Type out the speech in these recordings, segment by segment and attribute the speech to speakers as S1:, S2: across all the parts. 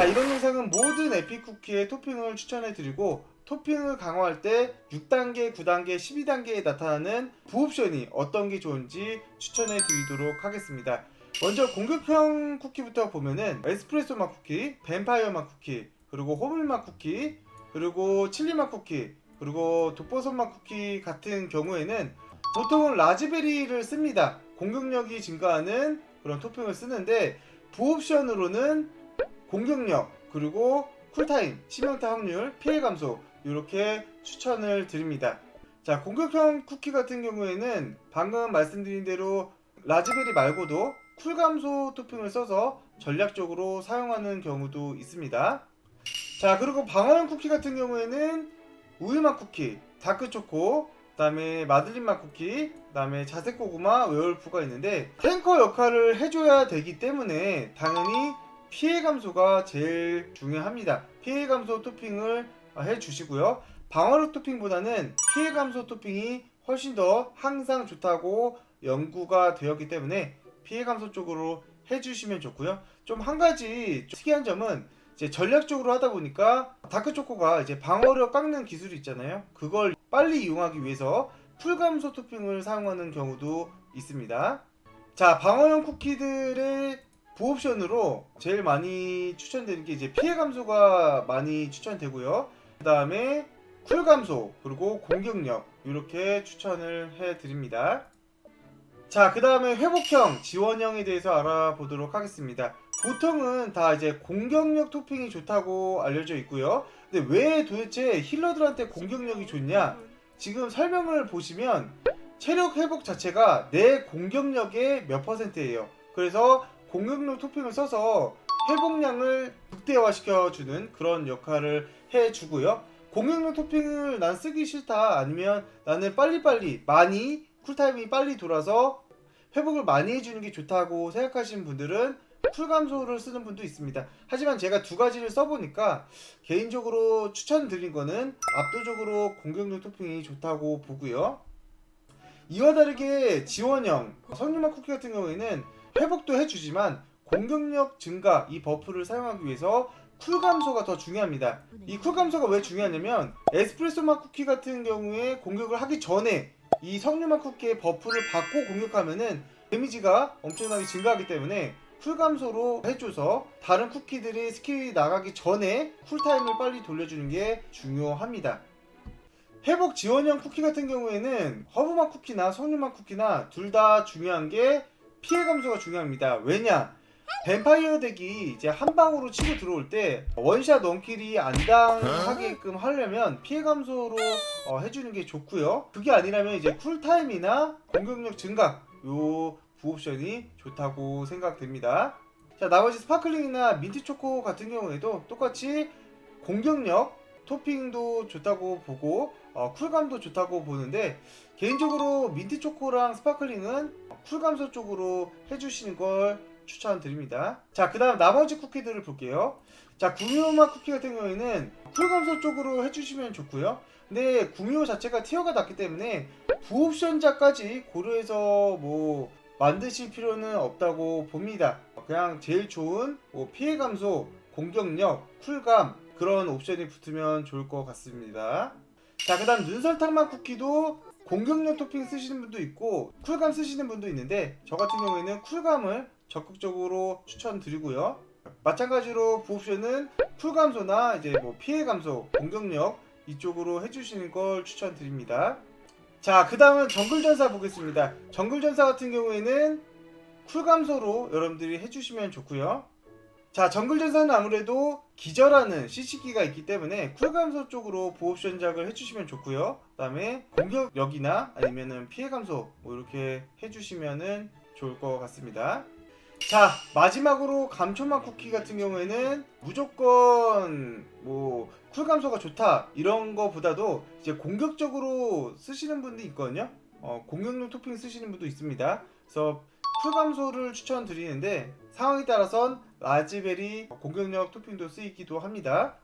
S1: 자 이번 영상은 모든 에픽 쿠키의 토핑을 추천해 드리고 토핑을 강화할 때 6단계, 9단계, 12단계에 나타나는 부옵션이 어떤 게 좋은지 추천해 드리도록 하겠습니다. 먼저 공격형 쿠키부터 보면은 에스프레소 맛 쿠키, 뱀파이어 맛 쿠키, 그리고 호밀 맛 쿠키, 그리고 칠리 맛 쿠키, 그리고 독버섯 맛 쿠키 같은 경우에는 보통은 라즈베리를 씁니다. 공격력이 증가하는 그런 토핑을 쓰는데 부옵션으로는 공격력 그리고 쿨타임, 치명타 확률, 피해 감소 이렇게 추천을 드립니다. 자 공격형 쿠키 같은 경우에는 방금 말씀드린 대로 라즈베리 말고도 쿨 감소 토핑을 써서 전략적으로 사용하는 경우도 있습니다. 자 그리고 방어형 쿠키 같은 경우에는 우유맛 쿠키, 다크초코, 그다음에 마들린 맛 쿠키, 그다음에 자색 고구마, 웨얼프가 있는데 탱커 역할을 해줘야 되기 때문에 당연히 피해 감소가 제일 중요합니다. 피해 감소 토핑을 해 주시고요. 방어력 토핑보다는 피해 감소 토핑이 훨씬 더 항상 좋다고 연구가 되었기 때문에 피해 감소 쪽으로 해주시면 좋고요. 좀 한 가지 좀 특이한 점은 이제 전략적으로 하다 보니까 다크 초코가 이제 방어력 깎는 기술이 있잖아요. 그걸 빨리 이용하기 위해서 풀 감소 토핑을 사용하는 경우도 있습니다. 자, 방어형 쿠키들의 부옵션으로 제일 많이 추천되는 게 이제 피해 감소가 많이 추천되고요. 그 다음에 쿨 감소 그리고 공격력 이렇게 추천을 해드립니다. 자, 그 다음에 회복형, 지원형에 대해서 알아보도록 하겠습니다. 보통은 다 이제 공격력 토핑이 좋다고 알려져 있고요. 근데 왜 도대체 힐러들한테 공격력이 좋냐? 지금 설명을 보시면 체력 회복 자체가 내 공격력의 몇 퍼센트예요. 그래서 공격력 토핑을 써서 회복량을 극대화시켜주는 그런 역할을 해주고요. 공격력 토핑을 난 쓰기 싫다 아니면 나는 빨리빨리 많이 쿨타임이 빨리 돌아서 회복을 많이 해주는 게 좋다고 생각하시는 분들은 쿨 감소를 쓰는 분도 있습니다. 하지만 제가 두 가지를 써보니까 개인적으로 추천드린 거는 압도적으로 공격력 토핑이 좋다고 보고요. 이와 다르게 지원형 석류맛 쿠키 같은 경우에는 회복도 해주지만 공격력 증가 이 버프를 사용하기 위해서 쿨 감소가 더 중요합니다. 이 쿨 감소가 왜 중요하냐면 에스프레소 맛 쿠키 같은 경우에 공격을 하기 전에 이 석류 맛 쿠키의 버프를 받고 공격하면은 데미지가 엄청나게 증가하기 때문에 쿨 감소로 해줘서 다른 쿠키들이 스킬이 나가기 전에 쿨타임을 빨리 돌려주는 게 중요합니다. 회복 지원형 쿠키 같은 경우에는 허브맛 쿠키나 석류맛 쿠키나 둘 다 중요한 게 피해 감소가 중요합니다. 왜냐? 뱀파이어 덱이 이제 한 방으로 치고 들어올 때 원샷 원킬이 안 당하게끔 하려면 피해 감소로 어, 해주는 게 좋고요. 그게 아니라면 이제 쿨타임이나 공격력 증가 요 부옵션이 좋다고 생각됩니다. 자 나머지 스파클링이나 민트 초코 같은 경우에도 똑같이 공격력 토핑도 좋다고 보고 어, 쿨감도 좋다고 보는데 개인적으로 민트 초코랑 스파클링은 쿨감소 쪽으로 해주시는 걸 추천드립니다. 자, 그 다음 나머지 쿠키들을 볼게요. 자, 구미호맛 쿠키 같은 경우에는 쿨감소 쪽으로 해주시면 좋고요. 근데 구미호 자체가 티어가 낮기 때문에 부옵션자까지 고려해서 뭐 만드실 필요는 없다고 봅니다. 그냥 제일 좋은 뭐 피해 감소, 공격력, 쿨감 그런 옵션이 붙으면 좋을 것 같습니다. 자, 그 다음 눈설탕맛 쿠키도 공격력 토핑 쓰시는 분도 있고 쿨감 쓰시는 분도 있는데 저 같은 경우에는 쿨감을 적극적으로 추천드리고요. 마찬가지로 부옵션은 쿨 감소나 이제 뭐 피해 감소, 공격력 이쪽으로 해주시는 걸 추천드립니다. 자, 그 다음은 정글전사 보겠습니다. 정글전사 같은 경우에는 쿨 감소로 여러분들이 해주시면 좋고요. 자, 정글전사는 아무래도 기절하는 CC기가 있기 때문에 쿨 감소 쪽으로 보옵션작을 해주시면 좋고요. 그 다음에 공격력이나 아니면은 피해 감소 뭐 이렇게 해주시면은 좋을 것 같습니다. 자 마지막으로 감초맛 쿠키 같은 경우에는 무조건 뭐 쿨 감소가 좋다 이런 거보다도 이제 공격적으로 쓰시는 분도 있거든요 어, 공격용 토핑 쓰시는 분도 있습니다 그래서 쿨 감소를 추천드리는데 상황에 따라선 라즈베리 공격력 토핑도 쓰이기도 합니다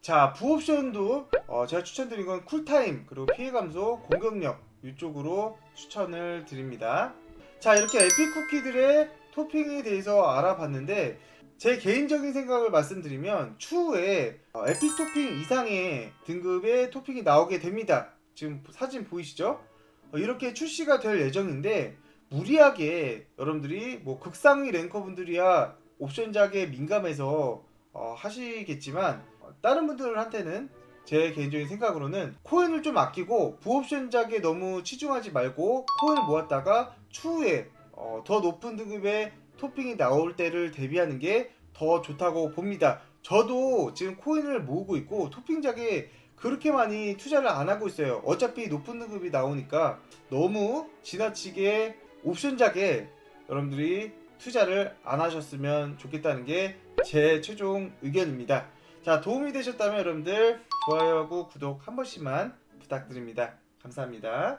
S1: 자 부옵션도 어, 제가 추천드린 건 쿨타임 그리고 피해 감소 공격력 이쪽으로 추천을 드립니다 자 이렇게 에픽 쿠키들의 토핑에 대해서 알아봤는데 제 개인적인 생각을 말씀드리면 추후에 어, 에픽 토핑 이상의 등급의 토핑이 나오게 됩니다. 지금 사진 보이시죠? 어, 이렇게 출시가 될 예정인데 무리하게 여러분들이 뭐 극상위 랭커분들이야 옵션 작에 민감해서 어, 하시겠지만 어, 다른 분들한테는 제 개인적인 생각으로는 코인을 좀 아끼고 부옵션 작에 너무 치중하지 말고 코인을 모았다가 추후에 어, 더 높은 등급의 토핑이 나올 때를 대비하는 게 더 좋다고 봅니다. 저도 지금 코인을 모으고 있고 토핑작에 그렇게 많이 투자를 안 하고 있어요. 어차피 높은 등급이 나오니까 너무 지나치게 옵션작에 여러분들이 투자를 안 하셨으면 좋겠다는 게 제 최종 의견입니다. 자, 도움이 되셨다면 여러분들 좋아요하고 구독 한 번씩만 부탁드립니다. 감사합니다.